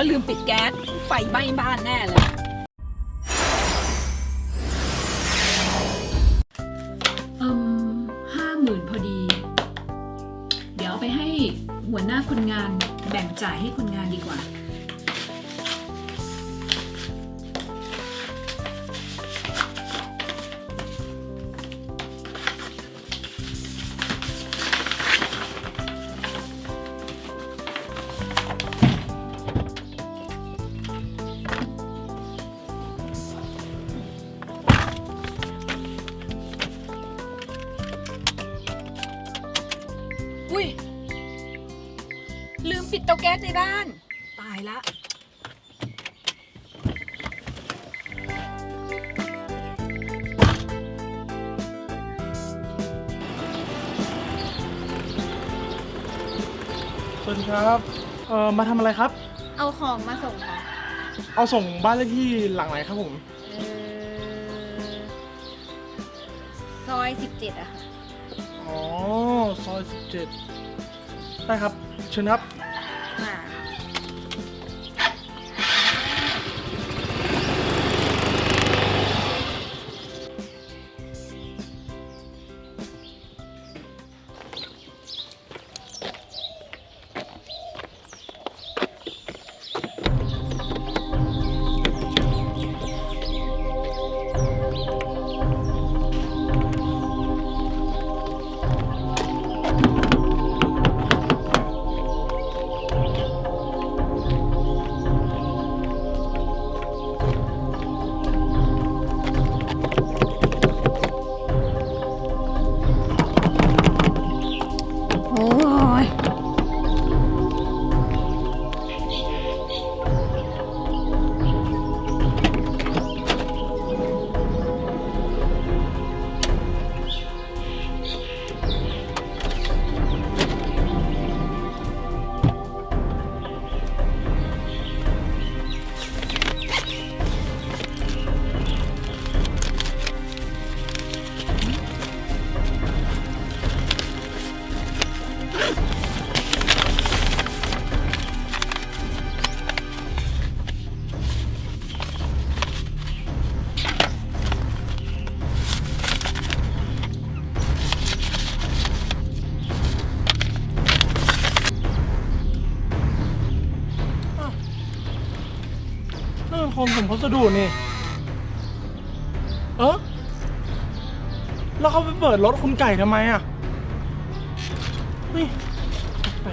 ว่าลืมปิดแก๊ส ไฟไหม้บ้านแน่เลย อืมห้าหมื่นพอดี เดี๋ยวเอาไปให้หัวหน้าคนงานแบ่งจ่ายให้คนงานดีกว่า อุ้ย ลืมปิดเตาแก๊สในบ้าน ตายละ สวัสดีครับเอ่อมาทำอะไรครับ เอาของมาส่งค่ะ เอาส่งบ้านเลขที่หลังไหนครับผม เออ ซอย 17อะค่ะ อ๋อ ซอยสิบเจ็ดได้ครับ เชิญครับ ค่ะ นั่นมันคนส่งพัสดุนี่ เออแล้วเขาไปเปิดรถคุณไก่ทำไมอะนี่ไป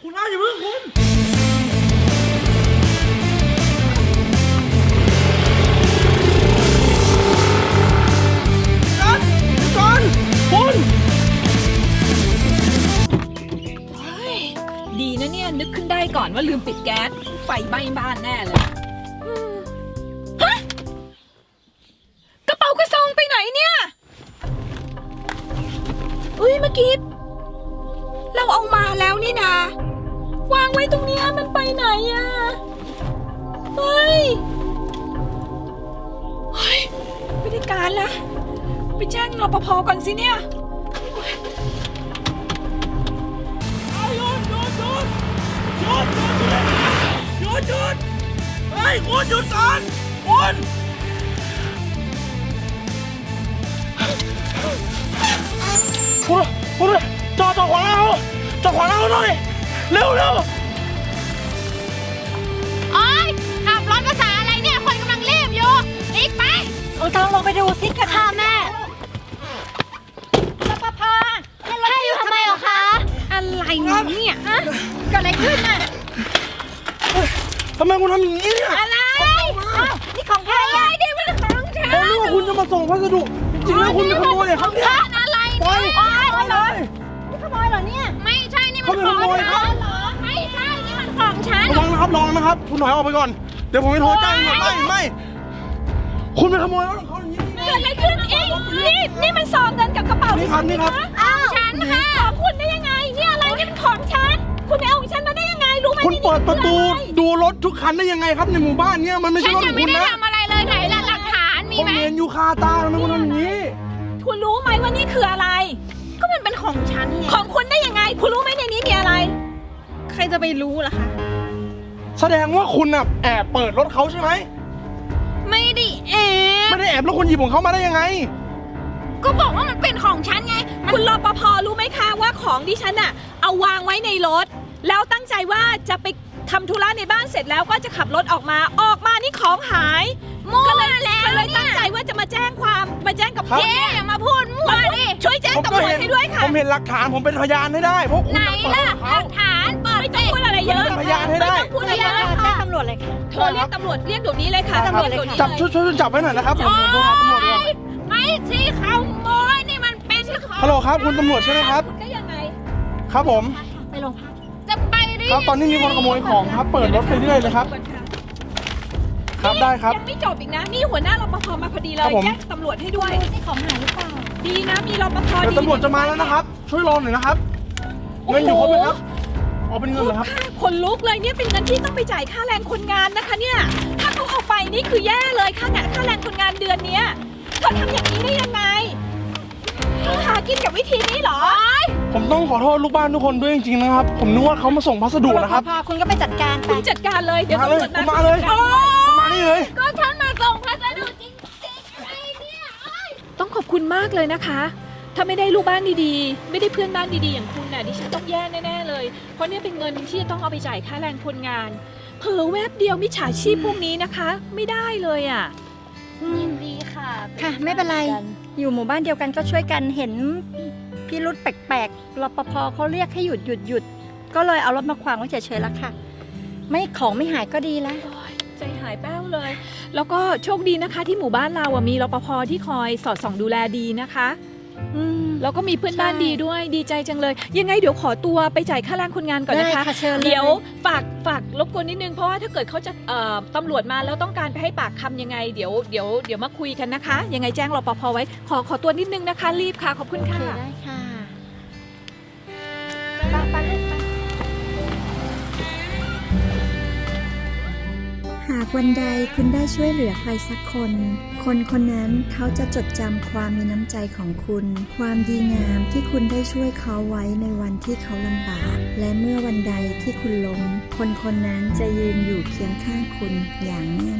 คุณอ้าวอย่าเพิ่งคุณ ดีนะเนี่ย นึกขึ้นได้ก่อนว่าลืมปิดแก๊ส ไฟไหม้บ้านแน่เลยฮะกระเป๋ากระซองไปไหนเนี่ยอุ้ยเมื่อกี้เราเอามาแล้วนี่นาวางไว้ตรงเนี้ยมันไปไหนอะเฮ้ยเฮ้ยไม่ได้การละไปแจ้งรปภก่อนสิเนี่ย หยุดหยุดหยุดเฮ้ยคุณหยุดก่อนคุณคุณคุณจอดจอดขวางเราจอดขวางเราหน่อยเร็วเร็วโอ๊ยขับรถภาษาอะไรเนี่ย คนกำลังรีบอยู่รีบไป เอาทางลงไปดูสิกันค่ะแม่รปภให้อยู่ทำไมเหรอคะ อะไรเนี่ยฮะเกิดอะไรขึ้นน่ะ ทำไมคุณทำอย่างนี้เนี่ยอะไรอ้าวนี่ของใครอะนี่มันของฉัน ผมนึกว่าคุณจะมาส่งพัสดุ จริงๆแล้วคุณเป็นขโมยเหรอครับเนี่ยบ้านอะไรปล่อยโอ๊ยปล่อยเลย นี่ขโมยเหรอเนี่ย ไม่ใช่นี่มันเขาขเป็นองขโมยครัฉับ นเหรอ ไม่ใช่นี่มันของฉัน ระวังนะครับระวังนะครับ คุณถอยออกไปก่อน เดี๋ยวผมจะโทรแจ้งตำรวจไม่ไม่ คุณเป็นขโมยรถของเขาอย่างนี้ เกิดอะไรขึ้นเองนี่นี่มันซองเงินกับกระเป๋านี่ครับนี่ครับอ้าวฉันค่ะของคุณได้ยังไงนี่อะไรนี่มันของฉัน คุณไปเอาของฉันมาได้ยังไง รู้ไหมคุณนี่เปิดประตูคืออไดูรถทุกคันได้ยังไงครับในหมู่บ้านเนี่ยมันไม่ฉัใช่นรถขยัองงไม่คุณได้นะทำอะไรเลยไหนล่ะหลักฐานผมไหมเห็นอยู่คาตาทำไมคุณทำอย่างนี้ คุณรู้ไหมว่านี่คืออะไร ก็มันเป็นของฉันไงของคุณได้ยังไง คุณรู้ไหมในนี้มีอะไร ใครจะไปรู้ล่ะคะ แสดงว่าคุณน่ะแอบเปิดรถเขาใช่ไหมไม่ได้แอบไม่ได้แอบแล้วคุณหยิบของเขามาได้ยังไง ก็บอกว่ามันเป็นของฉันไง คุณรปภรู้ไหมคะว่าของดิฉันอะเอาวางไว้ในรถ แล้วตั้งใจว่าจะไปทำธุระในบ้านเสร็จแล้วก็จะขับรถออกมา ออกมานี่ของหายมั่วก็เลยแล้วก็เลยเนี่ตั้งยใจว่าจะมาแจ้งความมาแจ้งกับครับเจ๊เจ๊อย่ามาพูดมั่วดิช่วยแจ้งผมตำรก็วจเห็นให้ด้วยค่ะผมเห็นหลักฐานผมเป็นพยานให้ได้เพราะคุณไหนน่ะเปิดล่ะรถหเขาลักฐานเปิดไม่ต้สิองพูดอะไรเยอะเป็นพยานให้ได้ไม่ต้องพูดอะไรเยอะแจ้งตำรวจเลยค่ะ โทรเรียกตำรวจเรียกเดี๋ยวนี้เลยค่ะได้ครับตำรวจเดี๋ยวนี้จับเลยช่วยช่วยช่วยจับไว้หน่อยนะครับผมผมโทรหาตำรวจก่อนไม่ใช่ขโมยนี่มันเป็นของฮัลโหลครับ คุณตำรวจใช่ไหมครับคุณได้ยังไงครับผม ไปโรงพักจะไปได้ ครับตอนนี้มีคนขโมยของครับ เปิดรถไปเรื่อยเลยครับ ครับได้ครับ ยังไม่จบอีกนะ นี่หัวหน้ารปภมาพอดีเลครัยบผม แจ้งตำรวจให้ด้วย ดูสิของหายหรือเปล่าดีนะมีรปภเดี๋ยวดีตำรวจจะมาแล้วนะครับ ช่วยรอหน่อยนะครับ เงินอยู่ครบไหมครับอ๋อเป็นเงินเหรอครับค่าคนลุกเลยเนี่ยเป็นเงินที่ต้องไปจ่ายค่าแรงคนงานนะคะเนี่ย ถ้าเขาเอาไปนี่คือแย่เลยค่างานค่าแรงคนงานเดือนเนี้ยเขาทำอย่างนี้ได้ยังไง เขาหากินกับวิธีนี้เหรอผมต้องขอโทษลูกบ้านทุกคนด้วยจริงๆนะครับ ผมนึกว่าเขามาส่งพัสดุนะครับ พอคุณก็ไปจัดการไปคุณจัดการเลย เดี๋ยวมาเลยตำรวจมาเลยโอ้มานี่เลย ก็ฉันมาส่งพัสดุจริงๆอะไรเนี่ยเอ้ยต้องขอบคุณมากเลยนะคะ ถ้าไม่ได้ลูกบ้านดีๆ ไม่ได้เพื่อนบ้านดีๆ อย่างคุณน่ะดิฉันต้องแย่แน่ๆเลย เพราะเนี่ยเป็นเงินที่จะต้องเอาไปจ่ายค่าแรงคนงาน เผลอแวบเดียวมิจฉาชีพพวกนี้นะคะ ไม่ได้เลยอะ ยินดีค่ะค่ะไม่เป็นไรอยู่หมู่บ้านเดียวกันก็ช่วยกันเห็นพี่รุดแปลกๆรปภเขาเรียกให้หยุดหยุดหยุดก็เลยเอารถมาขวางไว้เฉยๆแล้วค่ะ ไม่ของไม่หายก็ดีแล้วโอ๊ยใจหายแป้วเลย แล้วก็โชคดีนะคะที่หมู่บ้านเราอะมีรปภที่คอยสอดส่องดูแลดีนะคะ อืมแล้วก็มีเพื่อนบ้านใช่ดีด้วยดีใจจังเลย ยังไงเดี๋ยวขอตัวไปจ่ายค่าแรงคนงานก่อนได้นะคะค่ะเชิญลเดี๋ยวฝากฝากรบกวนนิดนึงเพราะว่าถ้าเกิดเขาจะเอ่อตำรวจมาแล้วต้องการไปให้ปากคำยังไงเดี๋ยวเดี๋ยวเดี๋ยวมาคุยกันนะคะ ยังไงแจ้งรปภไว้ขอขอตัวนิดนึงนะคะ รีบค่ะ ขอบคุณโอเคค่ะ ได้ค่ะ วันใดคุณได้ช่วยเหลือใครสักคน คนคนนั้นเขาจะจดจำความมีน้ำใจของคุณ ความดีงามที่คุณได้ช่วยเขาไว้ในวันที่เขาลำบาก และเมื่อวันใดที่คุณล้มคนคนนั้นจะยืนอยู่เคียงข้างคุณอย่างแน่น